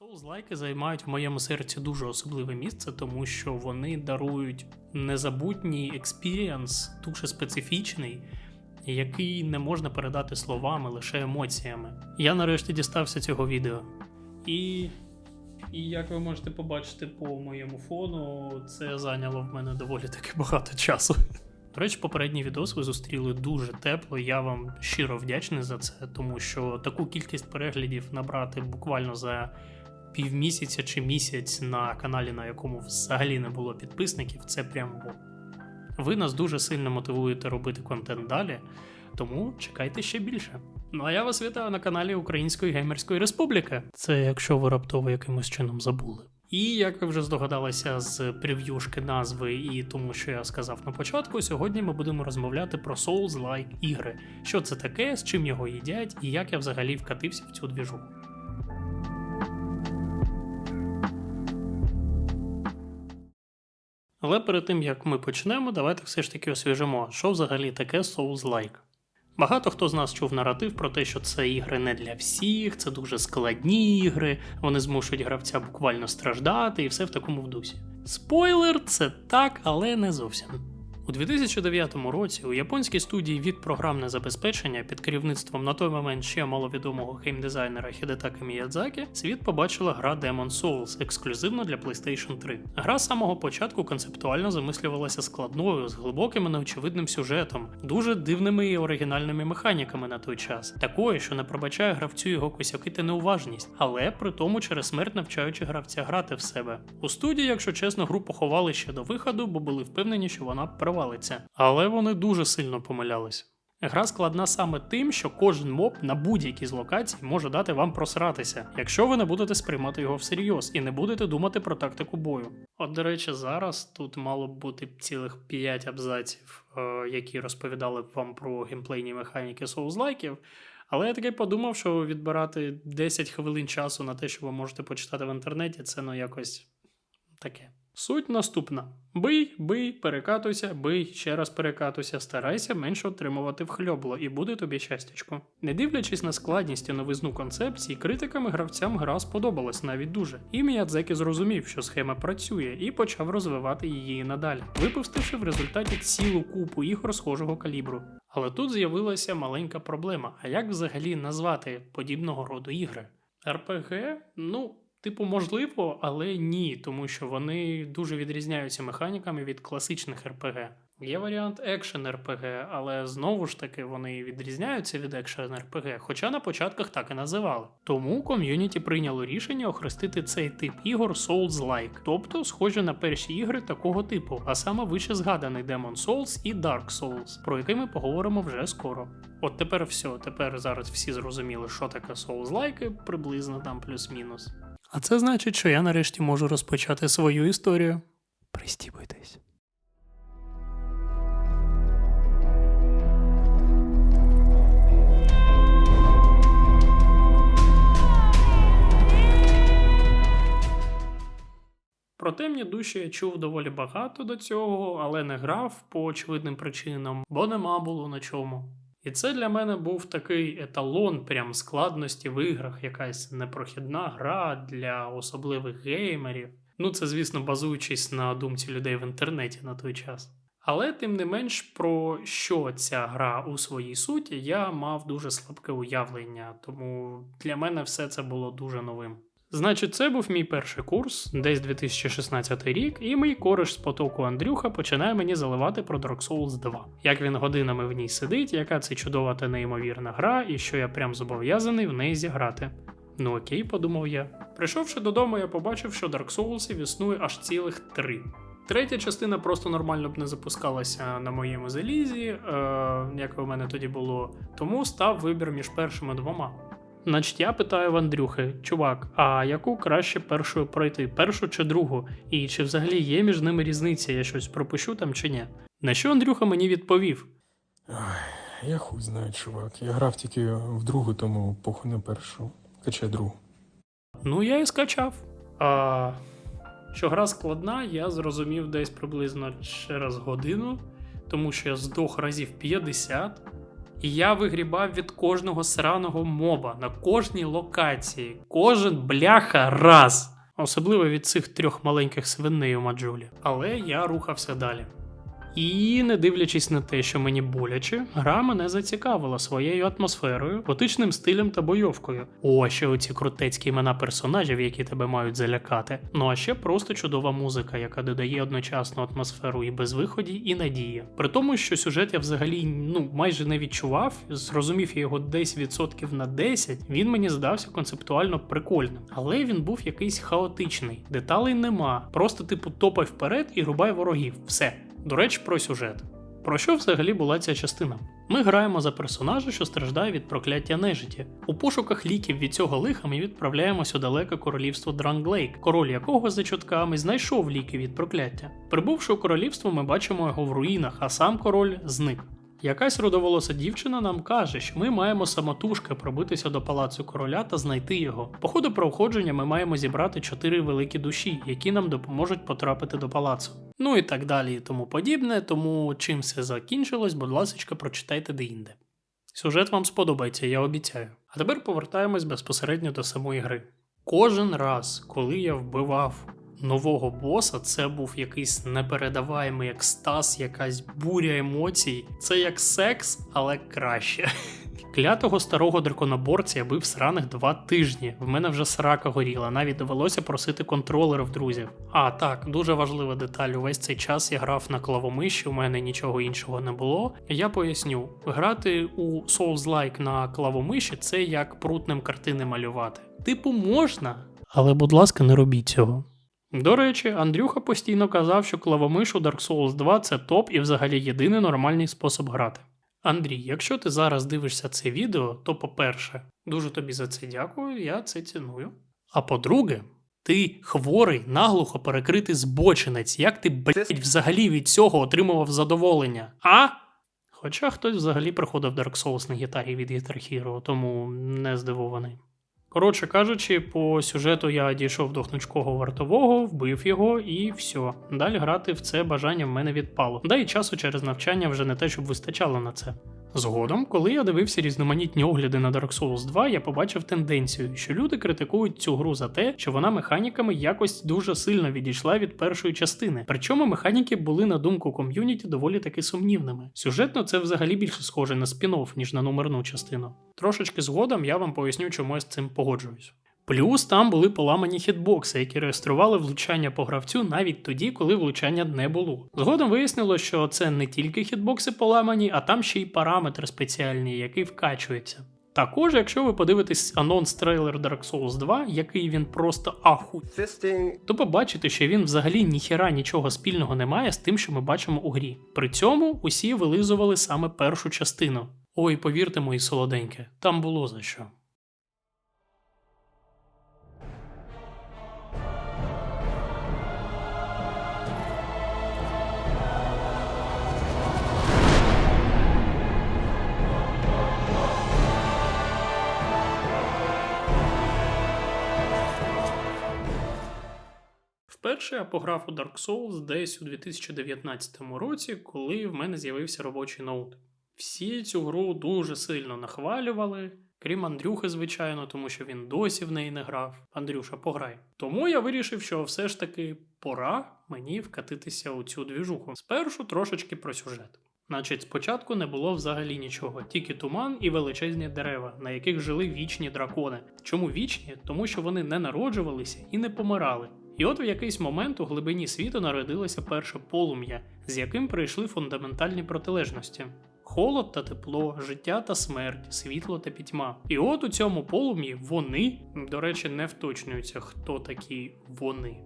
Souls-лайки займають в моєму серці дуже особливе місце, тому що вони дарують незабутній експіріанс, дуже специфічний, який не можна передати словами, лише емоціями. Я нарешті дістався цього відео. І, і як ви можете побачити по моєму фону, це зайняло в мене доволі таки багато часу. До речі, попередній відос ви зустріли дуже тепло. Я вам щиро вдячний за це, тому що таку кількість переглядів набрати буквально за півмісяця чи місяць на каналі, на якому взагалі не було підписників, це прямо. вау. Ви нас дуже сильно мотивуєте робити контент далі, тому чекайте ще більше. Ну а я вас вітаю на каналі Української Геймерської Республіки. Це якщо ви раптово якимось чином забули. І як ви вже здогадалися з прев'юшки назви і тому, що я сказав на початку, сьогодні ми будемо розмовляти про Souls-like ігри. Що це таке, з чим його їдять, і як я взагалі вкатився в цю двіжу. Але перед тим як ми почнемо, давайте все ж таки освіжимо, що взагалі таке Souls-like. Багато хто з нас чув наратив про те, що це ігри не для всіх, це дуже складні ігри, вони змушують гравця буквально страждати і все в такому вдусі. Спойлер, це так, але не зовсім. У 2009 році у японській студії від програмне забезпечення під керівництвом на той момент ще маловідомого геймдизайнера Хідетаки Міядзакі світ побачила гра Demon Souls ексклюзивно для PlayStation 3. Гра з самого початку концептуально замислювалася складною, з глибоким і неочевидним сюжетом, дуже дивними і оригінальними механіками на той час, такою, що не пробачає гравцю його косяки та неуважність, але при тому через смерть навчаючи гравця грати в себе. У студії, якщо чесно, гру поховали ще до виходу, бо були впевнені, що вона провалиться. Але вони дуже сильно помилялись. Гра складна саме тим, що кожен моб на будь-якій з локацій може дати вам просратися, якщо ви не будете сприймати його всерйоз і не будете думати про тактику бою. От, до речі, зараз тут мало б бути цілих 5 абзаців, е, які розповідали б вам про геймплейні механіки соузлайків. Але я таки подумав, що відбирати 10 хвилин часу на те, що ви можете почитати в інтернеті, це ну якось таке. Суть наступна: бий, бий, перекатуйся, бий, ще раз перекатуйся, старайся менше отримувати вхльобло, і буде тобі щастячко. Не дивлячись на складність і новизну концепції, критикам і гравцям гра сподобалась навіть дуже. І Міядзекі зрозумів, що схема працює, і почав розвивати її надалі, випустивши в результаті цілу купу ігор схожого калібру. Але тут з'явилася маленька проблема: а як взагалі назвати подібного роду ігри? РПГ? Ну. Типу, можливо, але ні, тому що вони дуже відрізняються механіками від класичних РПГ. Є варіант екшен РПГ, але знову ж таки вони відрізняються від екшен РПГ, хоча на початках так і називали. Тому ком'юніті прийняло рішення охрестити цей тип ігор Souls-like, тобто схожі на перші ігри такого типу, а саме вище згаданий Demon Souls і Dark Souls, про який ми поговоримо вже скоро. От тепер все, тепер зараз всі зрозуміли, що таке Souls-like, приблизно там плюс-мінус. А це значить, що я нарешті можу розпочати свою історію. Пристібуйтесь. Про темні душі я чув доволі багато до цього, але не грав по очевидним причинам, бо нема було на чому. І це для мене був такий еталон прям складності в іграх, якась непрохідна гра для особливих геймерів. Ну, це, звісно, базуючись на думці людей в інтернеті на той час. Але тим не менш, про що ця гра у своїй суті, я мав дуже слабке уявлення, тому для мене все це було дуже новим. Значить, це був мій перший курс, десь 2016 рік, і мій кореш з потоку Андрюха починає мені заливати про Dark Souls 2. Як він годинами в ній сидить, яка це чудова та неймовірна гра, і що я прям зобов'язаний в неї зіграти. Ну окей, подумав я. Прийшовши додому, я побачив, що Dark Souls існує аж цілих три. Третя частина просто нормально б не запускалася на моєму залізі, е, як у мене тоді було, тому став вибір між першими двома. Значить, я питаю в Андрюхи, чувак, а яку краще першою пройти, першу чи другу? І чи взагалі є між ними різниця, я щось пропущу там чи ні? На що Андрюха мені відповів? Ой, я хуй знаю, чувак. Я грав тільки в другу, тому похуй на першу. Качай другу. Ну, я і скачав. А що гра складна, я зрозумів десь приблизно через годину, тому що я здох разів 50. І я вигрібав від кожного сраного моба на кожній локації, кожен бляха раз. Особливо від цих трьох маленьких свиней у Маджулі. Але я рухався далі. І не дивлячись на те, що мені боляче, гра мене зацікавила своєю атмосферою, готичним стилем та бойовкою. О, ще оці крутецькі імена персонажів, які тебе мають залякати. Ну а ще просто чудова музика, яка додає одночасно атмосферу і безвиході, і надії. При тому, що сюжет я взагалі ну майже не відчував, зрозумів я його десь відсотків на 10, він мені здався концептуально прикольним. Але він був якийсь хаотичний, деталей нема. Просто типу топай вперед і рубай ворогів. Все. До речі, про сюжет. Про що взагалі була ця частина? Ми граємо за персонажа, що страждає від прокляття нежиті. У пошуках ліків від цього лиха ми відправляємось у далеке королівство Дранглейк, король якого за чутками знайшов ліки від прокляття. Прибувши у королівство, ми бачимо його в руїнах, а сам король зник. Якась рудоволоса дівчина нам каже, що ми маємо самотужки пробитися до палацу короля та знайти його. По ходу проходження ми маємо зібрати чотири великі душі, які нам допоможуть потрапити до палацу. Ну і так далі, і тому подібне. Тому чим все закінчилось, будь ласка, прочитайте деінде. Сюжет вам сподобається, я обіцяю. А тепер повертаємось безпосередньо до самої гри. Кожен раз, коли я вбивав нового боса, це був якийсь непередаваємий екстаз, якась буря емоцій. Це як секс, але краще. Клятого старого драконоборця я бив сраних два тижні. В мене вже срака горіла, навіть довелося просити контролера в друзів. А так, дуже важлива деталь. Увесь цей час я грав на клавомиші, у мене нічого іншого не було. Я поясню: грати у Souls-like на клавомиші це як прутним картини малювати. Типу, можна, але будь ласка, не робіть цього. До речі, Андрюха постійно казав, що клавомиш у Dark Souls 2 це топ і взагалі єдиний нормальний спосіб грати. Андрій, якщо ти зараз дивишся це відео, то по-перше, дуже тобі за це дякую, я це ціную. А по-друге, ти хворий, наглухо перекритий збочинець, як ти, блядь, взагалі від цього отримував задоволення, а? Хоча хтось взагалі приходив Dark Souls на гітарі від Guitar Hero, тому не здивований. Коротше кажучи, по сюжету я дійшов до гнучкого вартового, вбив його і все. Далі грати в це бажання в мене відпало. Да і часу через навчання вже не те, щоб вистачало на це. Згодом, коли я дивився різноманітні огляди на Dark Souls 2, я побачив тенденцію, що люди критикують цю гру за те, що вона механіками якось дуже сильно відійшла від першої частини. Причому механіки були на думку ком'юніті доволі таки сумнівними. Сюжетно це взагалі більше схоже на спін-офф, ніж на номерну частину. Трошечки згодом я вам поясню, чому я з цим погоджуюсь. Плюс там були поламані хітбокси, які реєстрували влучання по гравцю навіть тоді, коли влучання не було. Згодом вияснило, що це не тільки хітбокси поламані, а там ще й параметр спеціальний, який вкачується. Також, якщо ви подивитесь анонс трейлер Dark Souls 2, який він просто аху, то побачите, що він взагалі ніхіра нічого спільного не має з тим, що ми бачимо у грі. При цьому усі вилизували саме першу частину. Ой, повірте, мої солоденьке, там було за що. Вперше я пограв у Dark Souls десь у 2019 році, коли в мене з'явився робочий ноут. Всі цю гру дуже сильно нахвалювали, крім Андрюхи, звичайно, тому що він досі в неї не грав. Андрюша, пограй. Тому я вирішив, що все ж таки пора мені вкатитися у цю двіжуху. Спершу трошечки про сюжет. Значить, спочатку не було взагалі нічого, тільки туман і величезні дерева, на яких жили вічні дракони. Чому вічні? Тому що вони не народжувалися і не помирали. І от в якийсь момент у глибині світу народилося перше полум'я, з яким прийшли фундаментальні протилежності. Холод та тепло, життя та смерть, світло та пітьма. І от у цьому полум'ї вони, до речі, не вточнюється, хто такі вони.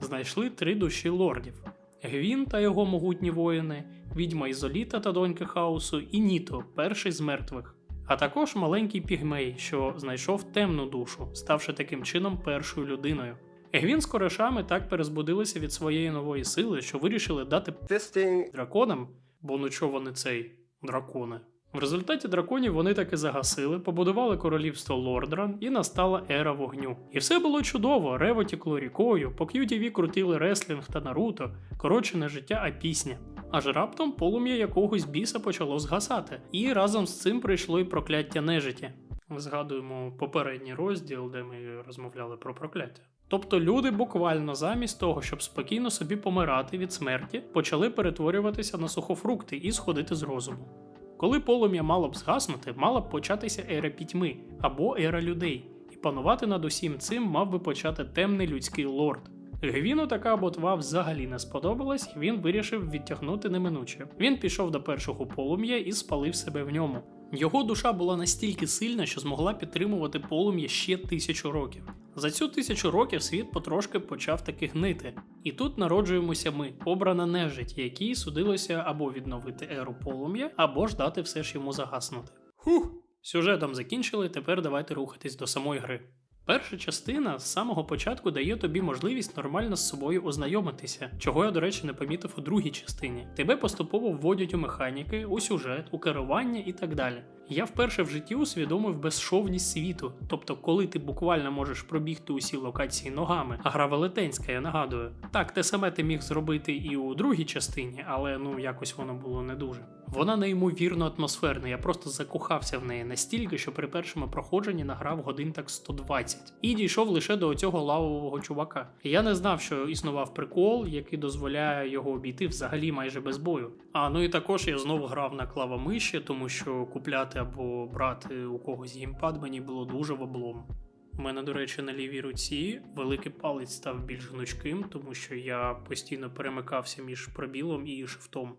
Знайшли три душі лордів: Гвін та його могутні воїни, відьма Ізоліта та доньки хаосу, і Ніто, перший з мертвих. А також маленький пігмей, що знайшов темну душу, ставши таким чином першою людиною. Егвін з корешами так перезбудилися від своєї нової сили, що вирішили дати fisting драконам, бо ну чого вони цей дракони. В результаті драконів вони таки загасили, побудували королівство Лордран і настала ера вогню. І все було чудово, рево тікло рікою, по QTV крутили реслінг та Наруто, коротше не життя, а пісня. Аж раптом полум'я якогось біса почало згасати, і разом з цим прийшло й прокляття нежиті. Згадуємо попередній розділ, де ми розмовляли про прокляття. Тобто люди буквально замість того, щоб спокійно собі помирати від смерті, почали перетворюватися на сухофрукти і сходити з розуму. Коли полум'я мало б згаснути, мала б початися ера пітьми або ера людей, і панувати над усім цим мав би почати темний людський лорд. Гвіну така ботва взагалі не сподобалась, і він вирішив відтягнути неминуче. Він пішов до першого полум'я і спалив себе в ньому. Його душа була настільки сильна, що змогла підтримувати полум'я ще тисячу років. За цю тисячу років світ потрошки почав таки гнити. І тут народжуємося ми, обрана нежить, якій судилося або відновити еру полум'я, або ж дати все ж йому загаснути. Хух! Сюжетом закінчили, тепер давайте рухатись до самої гри. Перша частина з самого початку дає тобі можливість нормально з собою ознайомитися, чого я, до речі, не помітив у другій частині. Тебе поступово вводять у механіки, у сюжет, у керування і так далі. Я вперше в житті усвідомив безшовність світу, тобто, коли ти буквально можеш пробігти усі локації ногами, а гра велетенська, я нагадую. Так, те саме ти міг зробити і у другій частині, але ну якось воно було не дуже. Вона неймовірно атмосферна, я просто закохався в неї настільки, що при першому проходженні награв годин так 120 і дійшов лише до цього лавового чувака. Я не знав, що існував прикол, який дозволяє його обійти взагалі майже без бою. А ну і також я знову грав на клавомиші, тому що купляти або брати у когось геймпад мені було дуже в облом. У мене, до речі, на лівій руці великий палець став більш гнучким, тому що я постійно перемикався між пробілом і шифтом.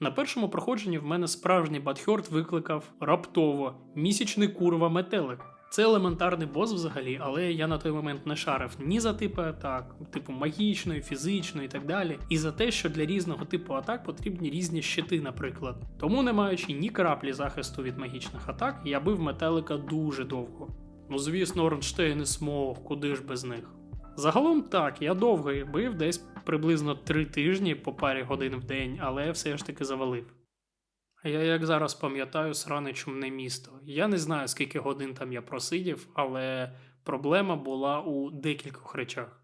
На першому проходженні в мене справжній бадхьорд викликав раптово місячний курва метелик. Це елементарний бос взагалі, але я на той момент не шарив ні за типи атак, типу магічної, фізичної і так далі, і за те, що для різного типу атак потрібні різні щити, наприклад. Тому, не маючи ні краплі захисту від магічних атак, я бив метелика дуже довго. Ну звісно, Орнштейн і Смоуг, куди ж без них. Загалом так, я довго їх бив, десь приблизно три тижні по парі годин в день, але все ж таки завалив. Я як зараз пам'ятаю сране чумне місто. Я не знаю, скільки годин там я просидів, але проблема була у декількох речах.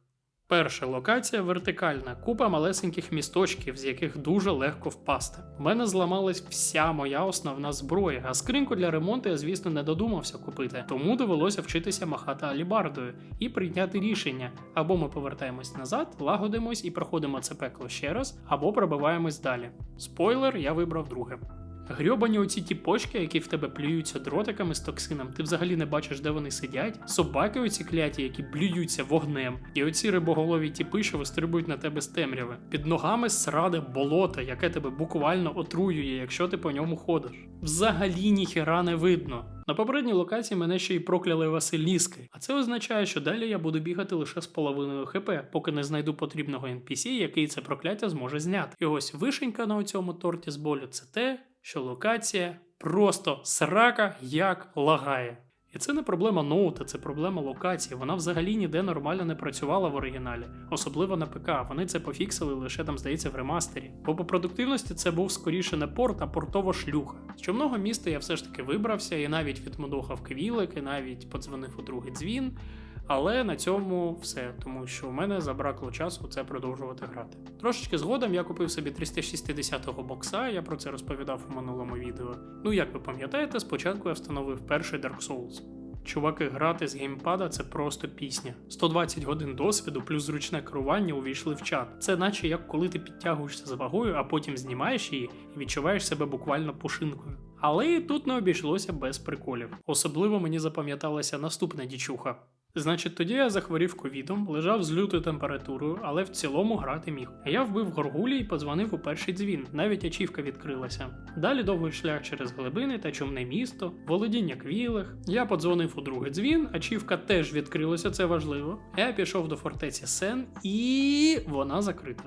Перша локація вертикальна, купа малесеньких місточків, з яких дуже легко впасти. У мене зламалась вся моя основна зброя, а скриньку для ремонту я, звісно, не додумався купити, тому довелося вчитися махати алібардою і прийняти рішення: або ми повертаємось назад, лагодимось і проходимо це пекло ще раз, або пробиваємось далі. Спойлер, я вибрав друге. Грьобані оці ті почки, які в тебе плюються дротиками з токсином, ти взагалі не бачиш, де вони сидять. Собаки оці кляті, які блюються вогнем, і оці рибоголові тіпи, що вистрибують на тебе з темряви. Під ногами сраде болото, яке тебе буквально отруює, якщо ти по ньому ходиш. Взагалі ніхера не видно. На попередній локації мене ще й прокляли Василіски, а це означає, що далі я буду бігати лише з половиною хп, поки не знайду потрібного NPC, який це прокляття зможе зняти. І ось вишенька на цьому торті з болю це те, що локація просто срака як лагає. І це не проблема ноута, це проблема локації. Вона взагалі ніде нормально не працювала в оригіналі, особливо на ПК. Вони це пофіксили лише там, здається, в ремастері. Бо по продуктивності це був скоріше не порт, а портова шлюха. З чумного міста я все ж таки вибрався і навіть відмудохав квілик, і навіть подзвонив у другий дзвін. Але на цьому все, тому що у мене забракло часу це продовжувати грати. Трошечки згодом я купив собі 360-го бокса, я про це розповідав у минулому відео. Ну як ви пам'ятаєте, спочатку я встановив перший Dark Souls. Чуваки, грати з геймпада це просто пісня. 120 годин досвіду плюс зручне керування увійшли в чат. Це наче як коли ти підтягуєшся за вагою, а потім знімаєш її і відчуваєш себе буквально пушинкою. Але і тут не обійшлося без приколів. Особливо мені запам'яталася наступна дічуха. Значить, тоді я захворів ковідом, лежав з лютою температурою, але в цілому грати міг. Я вбив горгулі і подзвонив у перший дзвін, навіть ачівка відкрилася. Далі довгий шлях через глибини та чумне місто, володіння квілих. Я подзвонив у другий дзвін, ачівка теж відкрилася, це важливо. Я пішов до фортеці Сен, і вона закрита.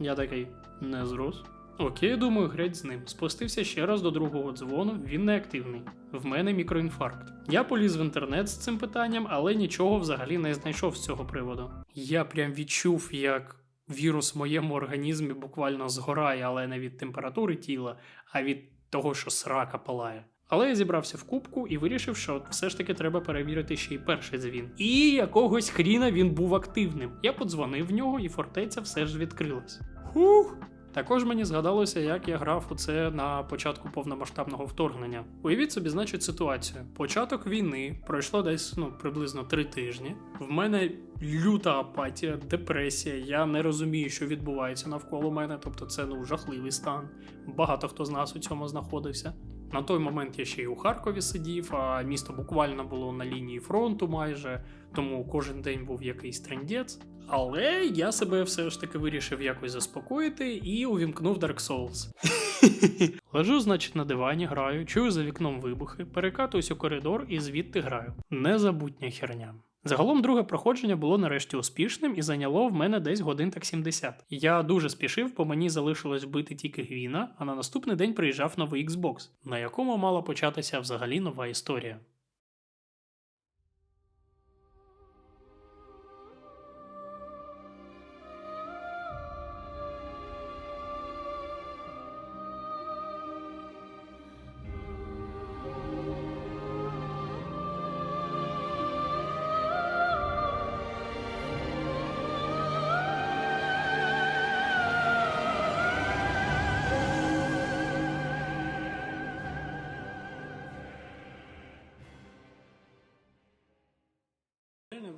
Я такий не зрос. Окей, думаю, греть з ним. Спустився ще раз до другого дзвону, він не активний. В мене мікроінфаркт. Я поліз в інтернет з цим питанням, але нічого взагалі не знайшов з цього приводу. Я прям відчув, як вірус в моєму організмі буквально згорає, але не від температури тіла, а від того, що срака палає. Але я зібрався в кубку і вирішив, що все ж таки треба перевірити ще й перший дзвін. І якогось хріна він був активним. Я подзвонив в нього, і фортеця все ж відкрилась. Хух! Також мені згадалося, як я грав у це на початку повномасштабного вторгнення. Уявіть собі, значить, ситуацію. Початок війни пройшло десь ну приблизно три тижні. В мене люта апатія, депресія. Я не розумію, що відбувається навколо мене. Тобто, це ну жахливий стан. Багато хто з нас у цьому знаходився. На той момент я ще й у Харкові сидів, а місто буквально було на лінії фронту майже, тому кожен день був якийсь трендець. Але я себе все ж таки вирішив якось заспокоїти і увімкнув Dark Souls. Лежу, значить, на дивані, граю, чую за вікном вибухи, перекатуюсь у коридор і звідти граю. Незабутня херня. Загалом друге проходження було нарешті успішним і зайняло в мене десь годин так 70. Я дуже спішив, бо мені залишилось вбити тільки Гвіна, а на наступний день приїжджав новий Xbox, на якому мала початися взагалі нова історія.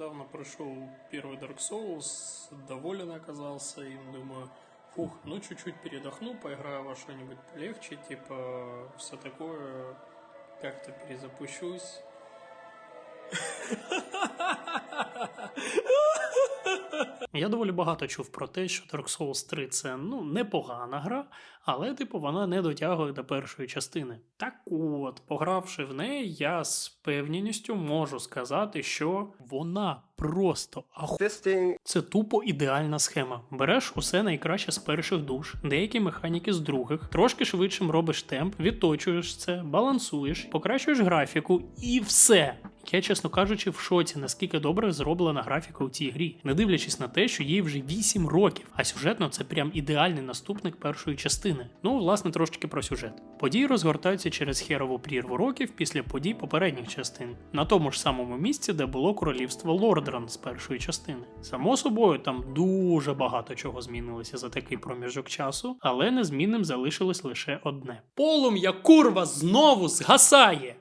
Недавно прошел первый Dark Souls, доволен оказался им, думаю, фух, ну чуть-чуть передохну, поиграю во что-нибудь полегче, типа все такое, как-то перезапущусь. Я доволі багато чув про те, що Dark Souls 3 це ну непогана гра, але типу вона не дотягує до першої частини. Так от, погравши в неї, я з певністю можу сказати, що вона просто аху... Це тупо ідеальна схема. Береш усе найкраще з перших душ, деякі механіки з других, трошки швидшим робиш темп, відточуєш це, балансуєш, покращуєш графіку і все. Я, чесно кажучи, в шоці, наскільки добре зроблена графіка у цій грі, не дивлячись на те, що їй вже 8 років, а сюжетно це прям ідеальний наступник першої частини. Ну, власне, трошки про сюжет. Події розгортаються через херову прірву років після подій попередніх частин, на тому ж самому місці, де було королівство Лордран з першої частини. Само собою, там дуже багато чого змінилося за такий проміжок часу, але незмінним залишилось лише одне: полум'я курва знову згасає!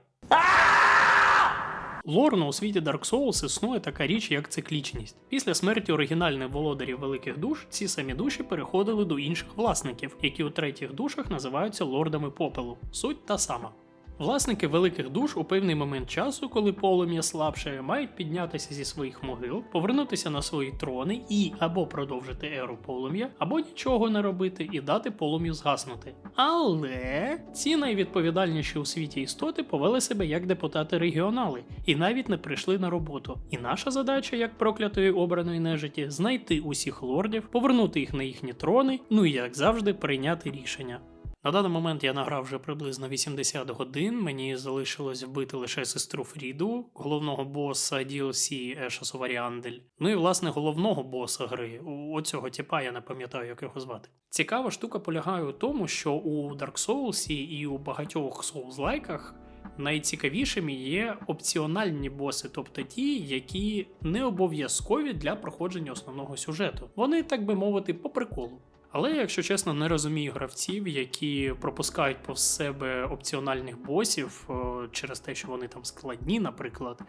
Лорно у світі Dark Souls існує така річ, як циклічність. Після смерті оригінальних володарів великих душ ці самі душі переходили до інших власників, які у третіх душах називаються лордами попелу. Суть та сама. Власники великих душ у певний момент часу, коли полум'я слабшає, мають піднятися зі своїх могил, повернутися на свої трони і або продовжити еру полум'я, або нічого не робити і дати полум'ю згаснути. Але ці найвідповідальніші у світі істоти повели себе як депутати-регіонали і навіть не прийшли на роботу. І наша задача, як проклятої обраної нежиті, знайти усіх лордів, повернути їх на їхні трони, ну і як завжди, прийняти рішення. На даний момент я награв вже приблизно 80 годин. Мені залишилось вбити лише сестру Фріду, головного боса DLC Ешасу Варіандель. Ну і власне головного боса гри. Оцього тіпа я не пам'ятаю, як його звати. Цікава штука полягає у тому, що у Dark Souls і у багатьох Souls-лайках найцікавішими є опціональні боси, тобто ті, які не обов'язкові для проходження основного сюжету. Вони, так би мовити, по приколу. Але, якщо чесно, не розумію гравців, які пропускають повз себе опціональних босів е, через те, що вони там складні, наприклад.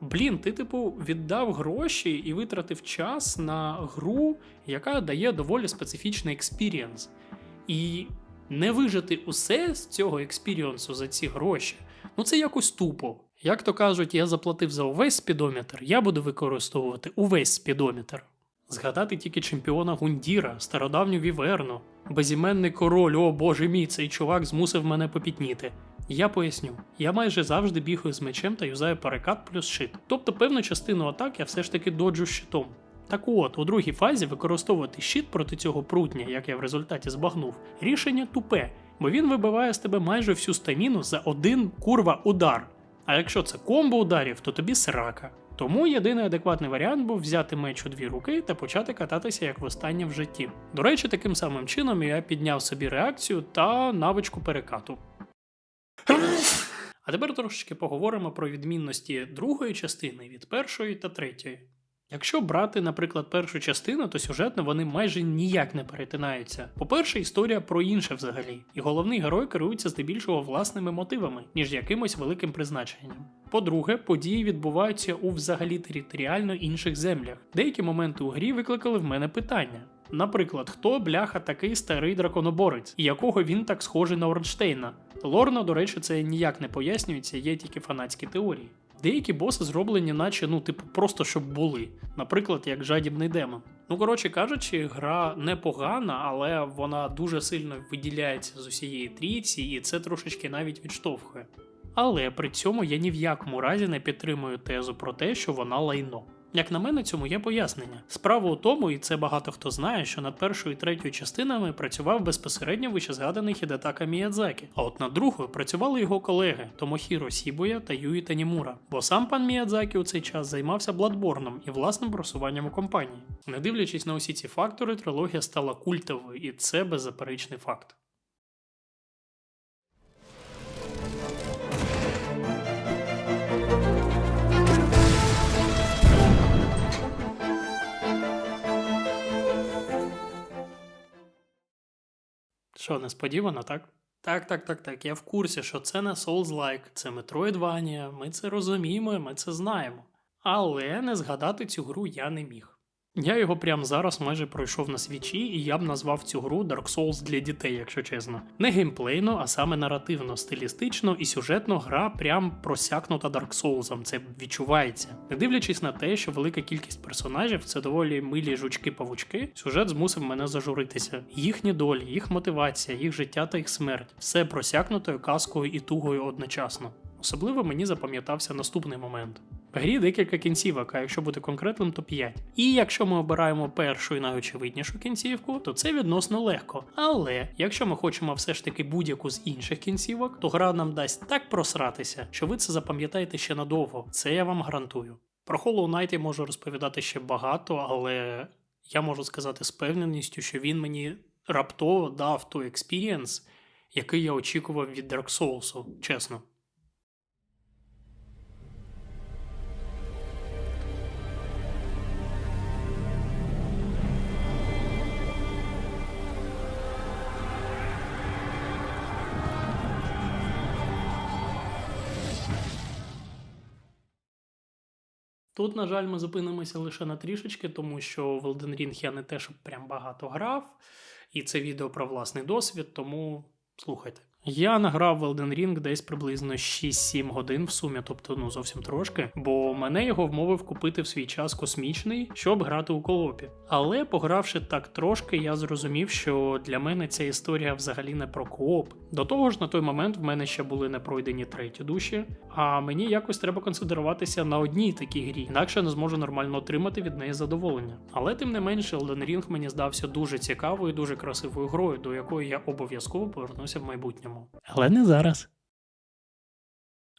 Блін, ти, типу, віддав гроші і витратив час на гру, яка дає доволі специфічний експірієнс. І не вижити усе з цього експірієнсу за ці гроші, ну це якось тупо. Як то кажуть, я заплатив за увесь спідометр, я буду використовувати увесь спідометр. Згадати тільки чемпіона Гундіра, стародавню Віверну, безіменний король, о боже мій, цей чувак змусив мене попітніти. Я поясню, я майже завжди бігаю з мечем та юзаю перекат плюс щит. Тобто певну частину атак я все ж таки доджу щитом. Так от, у другій фазі використовувати щит проти цього прутня, як я в результаті збагнув, рішення тупе, бо він вибиває з тебе майже всю стаміну за один курва удар. А якщо це комбо ударів, то тобі срака. Тому єдиний адекватний варіант був взяти меч у дві руки та почати кататися як востаннє в житті. До речі, таким самим чином я підняв собі реакцію та навичку перекату. А тепер трошечки поговоримо про відмінності другої частини від першої та третьої. Якщо брати, наприклад, першу частину, то сюжетно вони майже ніяк не перетинаються. По-перше, історія про інше взагалі, і головний герой керується здебільшого власними мотивами, ніж якимось великим призначенням. По-друге, події відбуваються у взагалі територіально інших землях. Деякі моменти у грі викликали в мене питання. Наприклад, хто бляха такий старий драконоборець, і якого він так схожий на Орнштейна? Лорно, до речі, це ніяк не пояснюється, є тільки фанатські теорії. Деякі боси зроблені, наче ну, типу, просто щоб були, наприклад, як жадібний демон. Ну, коротше кажучи, гра непогана, але вона дуже сильно виділяється з усієї трійці, і це трошечки навіть відштовхує. Але при цьому я ні в якому разі не підтримую тезу про те, що вона лайно. Як на мене, цьому є пояснення. Справа у тому, і це багато хто знає, що над першою і третьою частинами працював безпосередньо вищезгаданий Хідетака Міядзакі, а от над другою працювали його колеги Томохіро Сібоя та Юї Танімура. Бо сам пан Міядзакі у цей час займався Бладборном і власним просуванням у компанії. Не дивлячись на усі ці фактори, трилогія стала культовою, і це беззаперечний факт. Що, несподівано, так? Так, так, так, так. Я в курсі, що це не Souls-like, це Metroidvania, ми це розуміємо, ми це знаємо. Але не згадати цю гру я не міг. Я його прямо зараз майже пройшов на свічі, і я б назвав цю гру Dark Souls для дітей, якщо чесно. Не геймплейно, а саме наративно, стилістично і сюжетно гра прям просякнута Dark Souls, це відчувається. Не дивлячись на те, що велика кількість персонажів це доволі милі жучки-павучки, сюжет змусив мене зажуритися. Їхні долі, їх мотивація, їх життя та їх смерть все просякнутою казкою і тугою одночасно. Особливо мені запам'ятався наступний момент. Грі декілька кінцівок, а якщо бути конкретним, то 5. І якщо ми обираємо першу і найочевиднішу кінцівку, то це відносно легко. Але якщо ми хочемо все ж таки будь-яку з інших кінцівок, то гра нам дасть так просратися, що ви це запам'ятаєте ще надовго. Це я вам гарантую. Про Hollow Knight я можу розповідати ще багато, але я можу сказати з певненістю, що він мені раптово дав той експірієнс, який я очікував від Dark Souls, чесно. Тут, на жаль, ми зупинимося лише на трішечки, тому що в Elden Ring я не те, щоб прям багато грав, і це відео про власний досвід, тому слухайте. Я награв в Elden Ring десь приблизно 6-7 годин в сумі, тобто ну зовсім трошки, бо мене його вмовив купити в свій час космічний, щоб грати у колопі. Але погравши так трошки, я зрозумів, що для мене ця історія взагалі не про кооп. До того ж, на той момент в мене ще були не пройдені треті душі, а мені якось треба концентруватися на одній такій грі, інакше не зможу нормально отримати від неї задоволення. Але тим не менше, Elden Ring мені здався дуже цікавою, дуже красивою грою, до якої я обов'язково повернуся в майбутньому. Але не зараз.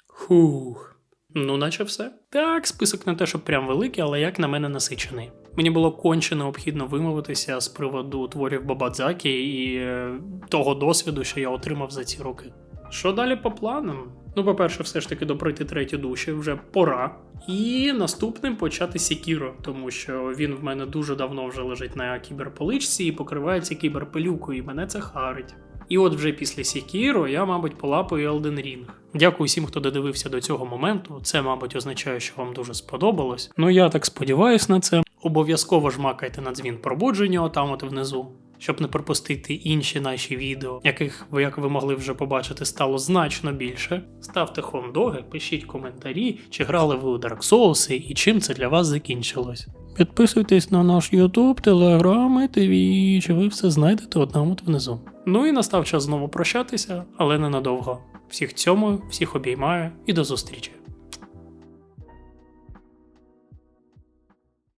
Хух. Ну, наче все. Так, список не те, що прям великий, але як на мене насичений. Мені було конче необхідно вимовитися з приводу творів Бабадзакі і е, того досвіду, що я отримав за ці роки. Що далі по планам? Ну, по-перше, все ж таки допройти треті душі вже пора. І наступним почати Сікіро, тому що він в мене дуже давно вже лежить на кіберполичці і покривається кіберпилюкою, і мене це харить. І от вже після Сікіро я, мабуть, полапаю Elden Ring. Дякую всім, хто додивився до цього моменту. Це, мабуть, означає, що вам дуже сподобалось. Ну я так сподіваюсь на це. Обов'язково жмакайте на дзвін пробудження отам от внизу. Щоб не пропустити інші наші відео, яких як ви могли вже побачити, стало значно більше. Ставте хондоги, пишіть коментарі, чи грали ви у Dark Souls і чим це для вас закінчилось. Підписуйтесь на наш YouTube, Telegram і TV, чи ви все знайдете одному внизу. Ну і настав час знову прощатися, але ненадовго. Всіх цьому, всіх обіймаю і до зустрічі.